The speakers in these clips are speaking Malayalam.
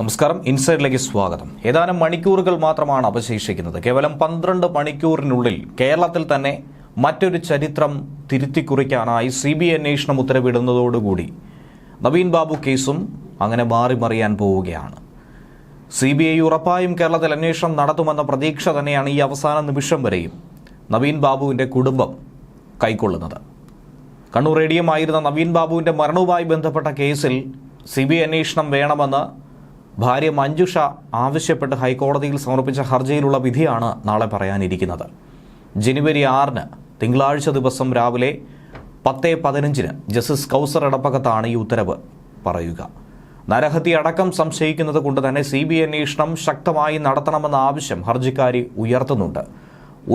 നമസ്കാരം. ഇൻസൈഡിലേക്ക് സ്വാഗതം. ഏതാനും മണിക്കൂറുകൾ മാത്രമാണ് അവശേഷിക്കുന്നത്. കേവലം പന്ത്രണ്ട് മണിക്കൂറിനുള്ളിൽ കേരളത്തിൽ തന്നെ മറ്റൊരു ചരിത്രം തിരുത്തിക്കുറിക്കാനായി സി ബി അന്വേഷണം ഉത്തരവിടുന്നതോടുകൂടി നവീൻ ബാബു കേസും അങ്ങനെ മാറി മറിയാൻ പോവുകയാണ്. സി ബി ഐ ഉറപ്പായും കേരളത്തിൽ അന്വേഷണം നടത്തുമെന്ന പ്രതീക്ഷ തന്നെയാണ് ഈ അവസാന നിമിഷം വരെയും നവീൻ ബാബുവിന്റെ കുടുംബം കൈക്കൊള്ളുന്നത്. കണ്ണൂർ റേഡിയമായിരുന്ന നവീൻ ബാബുവിന്റെ മരണവുമായി ബന്ധപ്പെട്ട കേസിൽ സി ബി അന്വേഷണം വേണമെന്ന് ഭാര്യ മഞ്ജുഷ ആവശ്യപ്പെട്ട് ഹൈക്കോടതിയിൽ സമർപ്പിച്ച ഹർജിയിലുള്ള വിധിയാണ് നാളെ പറയാനിരിക്കുന്നത്. ജനുവരി ആറിന് തിങ്കളാഴ്ച ദിവസം രാവിലെ പത്ത് പതിനഞ്ചിന് ജസ്റ്റിസ് കൗസർ എടപ്പകത്താണ് ഈ ഉത്തരവ് പറയുക. നരഹത്തി അടക്കം സംശയിക്കുന്നത് കൊണ്ട് തന്നെ സി ബി അന്വേഷണം ശക്തമായി നടത്തണമെന്ന ആവശ്യം ഹർജിക്കാരി ഉയർത്തുന്നുണ്ട്.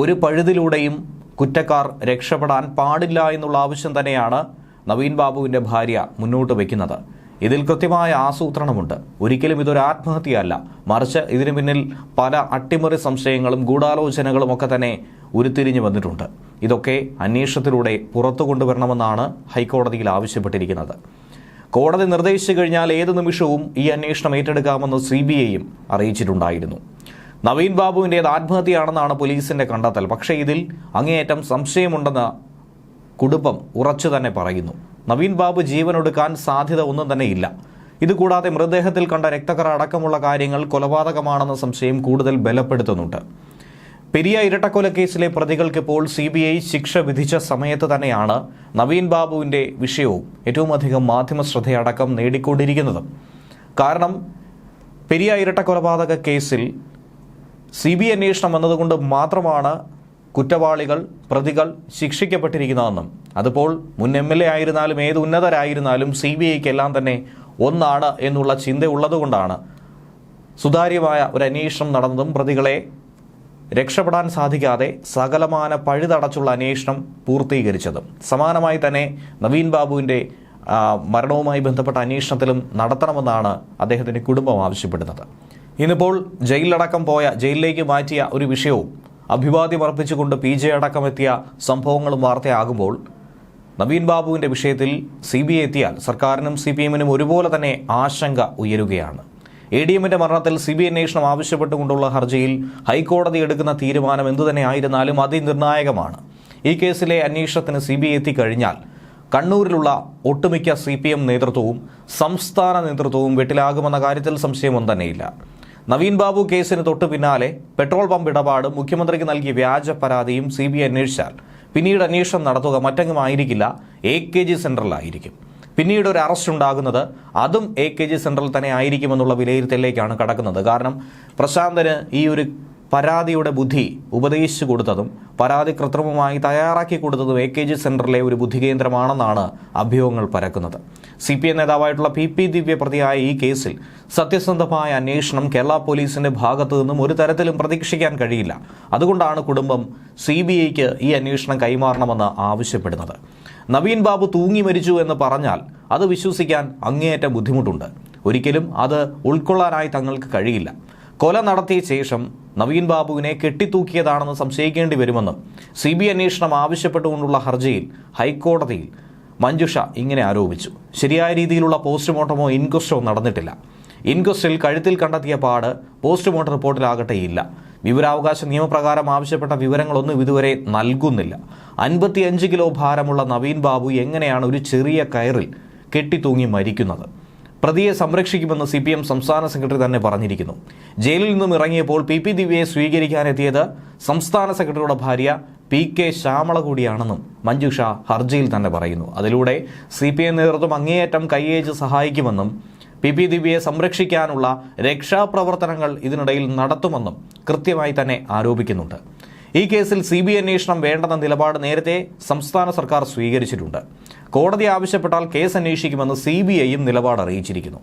ഒരു പഴുതിലൂടെയും കുറ്റക്കാർ രക്ഷപ്പെടാൻ പാടില്ല എന്നുള്ള ആവശ്യം തന്നെയാണ് നവീൻ ബാബുവിന്റെ ഭാര്യ മുന്നോട്ട് വയ്ക്കുന്നത്. ഇതിൽ കൃത്യമായ ആസൂത്രണമുണ്ട്. ഒരിക്കലും ഇതൊരു ആത്മഹത്യയല്ല. മറിച്ച് ഇതിനു പിന്നിൽ പല അട്ടിമറി സംശയങ്ങളും ഗൂഢാലോചനകളും ഒക്കെ തന്നെ ഉരുത്തിരിഞ്ഞു വന്നിട്ടുണ്ട്. ഇതൊക്കെ അന്വേഷണത്തിലൂടെ പുറത്തു കൊണ്ടുവരണമെന്നാണ് ഹൈക്കോടതിയിൽ ആവശ്യപ്പെട്ടിരിക്കുന്നത്. കോടതി നിർദ്ദേശിച്ചു കഴിഞ്ഞാൽ ഏത് നിമിഷവും ഈ അന്വേഷണം ഏറ്റെടുക്കാമെന്ന് സി ബി ഐയും അറിയിച്ചിട്ടുണ്ടായിരുന്നു. നവീൻ ബാബുവിന്റേത് ആത്മഹത്യയാണെന്നാണ് പോലീസിന്റെ കണ്ടെത്തൽ. പക്ഷേ ഇതിൽ അങ്ങേയറ്റം സംശയമുണ്ടെന്ന് കുടുംബം ഉറച്ചു തന്നെ പറയുന്നു. നവീൻ ബാബു ജീവനൊടുക്കാൻ സാധ്യത ഒന്നും തന്നെ ഇല്ല ഇതുകൂടാതെ മൃതദേഹത്തിൽ കണ്ട രക്തക്കറ അടക്കമുള്ള കാര്യങ്ങൾ കൊലപാതകമാണെന്ന സംശയം കൂടുതൽ ബലപ്പെടുത്തുന്നുണ്ട്. പെരിയ ഇരട്ടക്കൊലക്കേസിലെ പ്രതികൾക്ക് ഇപ്പോൾ സി ബി ഐ ശിക്ഷ വിധിച്ച സമയത്ത് തന്നെയാണ് നവീൻ ബാബുവിന്റെ വിഷയവും ഏറ്റവും അധികം മാധ്യമ ശ്രദ്ധയടക്കം നേടിക്കൊണ്ടിരിക്കുന്നത്. കാരണം പെരിയ ഇരട്ടക്കൊലപാതക കേസിൽ സി ബി അന്വേഷണം എന്നതുകൊണ്ട് മാത്രമാണ് കുറ്റവാളികൾ പ്രതികൾ ശിക്ഷിക്കപ്പെട്ടിരിക്കുന്നതെന്നും അതിപ്പോൾ മുൻ എം എൽ എ ആയിരുന്നാലും ഏത് ഉന്നതരായിരുന്നാലും സി ബി ഐക്ക് എല്ലാം തന്നെ ഒന്നാണ് എന്നുള്ള ചിന്തയുള്ളതുകൊണ്ടാണ് സുതാര്യമായ ഒരു അന്വേഷണം നടന്നതും പ്രതികളെ രക്ഷപ്പെടാൻ സാധിക്കാതെ സകലമാന പഴുതടച്ചുള്ള അന്വേഷണം പൂർത്തീകരിച്ചതും. സമാനമായി തന്നെ നവീൻ ബാബുവിന്റെ മരണവുമായി ബന്ധപ്പെട്ട അന്വേഷണത്തിലും നടത്തണമെന്നാണ് അദ്ദേഹത്തിന്റെ കുടുംബം ആവശ്യപ്പെടുന്നത്. ഇന്നിപ്പോൾ ജയിലിലടക്കം പോയ ജയിലിലേക്ക് മാറ്റിയ ഒരു വിഷയവും അഭിവാദ്യം അർപ്പിച്ചുകൊണ്ട് പി ജെ അടക്കം എത്തിയ സംഭവങ്ങളും വാർത്തയാകുമ്പോൾ നവീൻ ബാബുവിന്റെ വിഷയത്തിൽ സി ബി ഐ എത്തിയാൽ സർക്കാരിനും സി പി എമ്മിനും ഒരുപോലെ തന്നെ ആശങ്ക ഉയരുകയാണ്. എ ഡി എമ്മിന്റെ മരണത്തിൽ സി ബി അന്വേഷണം ആവശ്യപ്പെട്ടുകൊണ്ടുള്ള ഹർജിയിൽ ഹൈക്കോടതി എടുക്കുന്ന തീരുമാനം എന്തുതന്നെ ആയിരുന്നാലും അതിനിർണായകമാണ്. ഈ കേസിലെ അന്വേഷണത്തിന് സി ബി ഐ എത്തിക്കഴിഞ്ഞാൽ കണ്ണൂരിലുള്ള ഒട്ടുമിക്ക സി പി എം നേതൃത്വവും സംസ്ഥാന നേതൃത്വവും വെട്ടിലാകുമെന്ന കാര്യത്തിൽ സംശയമൊന്നും തന്നെയില്ല. നവീൻ ബാബു കേസിന് തൊട്ടു പിന്നാലെ പെട്രോൾ പമ്പ് ഇടപാട് മുഖ്യമന്ത്രിക്ക് നൽകിയ വ്യാജ പരാതിയും സി ബി അന്വേഷിച്ചാൽ പിന്നീട് അന്വേഷണം നടത്തുക മറ്റെങ്ങുമായിരിക്കില്ല. എ കെ ജി സെൻട്രലായിരിക്കും പിന്നീട് ഒരു അറസ്റ്റ് ഉണ്ടാകുന്നത് അതും എ കെ ജി സെൻട്രൽ തന്നെ ആയിരിക്കുമെന്നുള്ള വിലയിരുത്തലിലേക്കാണ് കടക്കുന്നത്. കാരണം പ്രശാന്തന് ഈ ഒരു പരാതിയുടെ ബുദ്ധി ഉപദേശിച്ചു കൊടുത്തതും പരാതി കൃത്രിമമായി തയ്യാറാക്കി കൊടുത്തതും എ കെ ജി സെന്ററിലെ ഒരു ബുദ്ധികേന്ദ്രമാണെന്നാണ് അഭ്യൂഹങ്ങൾ പരക്കുന്നത്. സി പി എം നേതാവായിട്ടുള്ള പി പി ദിവ്യ പ്രതിയായ ഈ കേസിൽ സത്യസന്ധമായ അന്വേഷണം കേരള പോലീസിന്റെ ഭാഗത്തു നിന്നും ഒരു തരത്തിലും പ്രതീക്ഷിക്കാൻ കഴിയില്ല. അതുകൊണ്ടാണ് കുടുംബം സി ബി ഐക്ക് ഈ അന്വേഷണം കൈമാറണമെന്ന് ആവശ്യപ്പെടുന്നത്. നവീൻ ബാബു തൂങ്ങി മരിച്ചു എന്ന് പറഞ്ഞാൽ അത് വിശ്വസിക്കാൻ അങ്ങേയറ്റം ബുദ്ധിമുട്ടുണ്ട്. ഒരിക്കലും അത് ഉൾക്കൊള്ളാനായി തങ്ങൾക്ക് കഴിയില്ല. കൊല നടത്തിയ ശേഷം നവീൻ ബാബുവിനെ കെട്ടിത്തൂക്കിയതാണെന്ന് സംശയിക്കേണ്ടി വരുമെന്നും സി ബി അന്വേഷണം ആവശ്യപ്പെട്ടുകൊണ്ടുള്ള ഹർജിയിൽ ഹൈക്കോടതിയിൽ മഞ്ജുഷ ഇങ്ങനെ ആരോപിച്ചു. ശരിയായ രീതിയിലുള്ള പോസ്റ്റ്മോർട്ടമോ ഇൻക്വസ്റ്റോ നടന്നിട്ടില്ല. ഇൻക്വസ്റ്റിൽ കഴുത്തിൽ കണ്ടെത്തിയ പാട് പോസ്റ്റ്മോർട്ടം റിപ്പോർട്ടിലാകട്ടെ ഇല്ല വിവരാവകാശ നിയമപ്രകാരം ആവശ്യപ്പെട്ട വിവരങ്ങളൊന്നും ഇതുവരെ നൽകുന്നില്ല. അൻപത്തിയഞ്ച് കിലോ ഭാരമുള്ള നവീൻ ബാബു എങ്ങനെയാണ് ഒരു ചെറിയ കയറിൽ കെട്ടിത്തൂങ്ങി മരിക്കുന്നത്? പ്രതിയെ സംരക്ഷിക്കുമെന്ന് സി പി എം സംസ്ഥാന സെക്രട്ടറി തന്നെ പറഞ്ഞിരിക്കുന്നു. ജയിലിൽ നിന്നും ഇറങ്ങിയപ്പോൾ പി പി ദിവ്യയെ സ്വീകരിക്കാനെത്തിയത് സംസ്ഥാന സെക്രട്ടറിയുടെ ഭാര്യ പി കെ ശ്യാമള കൂടിയാണെന്നും മഞ്ജുഷ ഹർജിയിൽ തന്നെ പറയുന്നു. അതിലൂടെ സി പി എം നേതൃത്വം അങ്ങേയറ്റം കൈയേച്ച് സഹായിക്കുമെന്നും പി പി ദിവ്യയെ സംരക്ഷിക്കാനുള്ള രക്ഷാപ്രവർത്തനങ്ങൾ ഇതിനിടയിൽ നടത്തുമെന്നും കൃത്യമായി തന്നെ ആരോപിക്കുന്നുണ്ട്. ഈ കേസിൽ സി ബി അന്വേഷണം വേണ്ടെന്ന നിലപാട് നേരത്തെ സംസ്ഥാന സർക്കാർ സ്വീകരിച്ചിട്ടുണ്ട്. കോടതി ആവശ്യപ്പെട്ടാൽ കേസ് അന്വേഷിക്കുമെന്ന് സി ബി ഐയും നിലപാട് അറിയിച്ചിരിക്കുന്നു.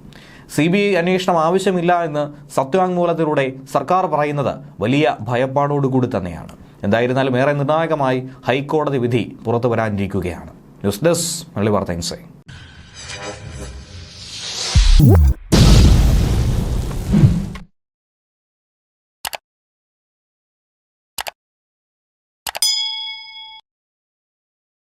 സി ബി ഐ അന്വേഷണം ആവശ്യമില്ല എന്ന് സത്യവാങ്മൂലത്തിലൂടെ സർക്കാർ പറയുന്നത് വലിയ ഭയപ്പാടോടുകൂടി തന്നെയാണ്. എന്തായിരുന്നാലും ഏറെ നിർണായകമായി ഹൈക്കോടതി വിധി പുറത്തു വരാനിരിക്കുകയാണ്. ന്യൂസ് ഡെസ്ക് മള്ളി വാർത്ത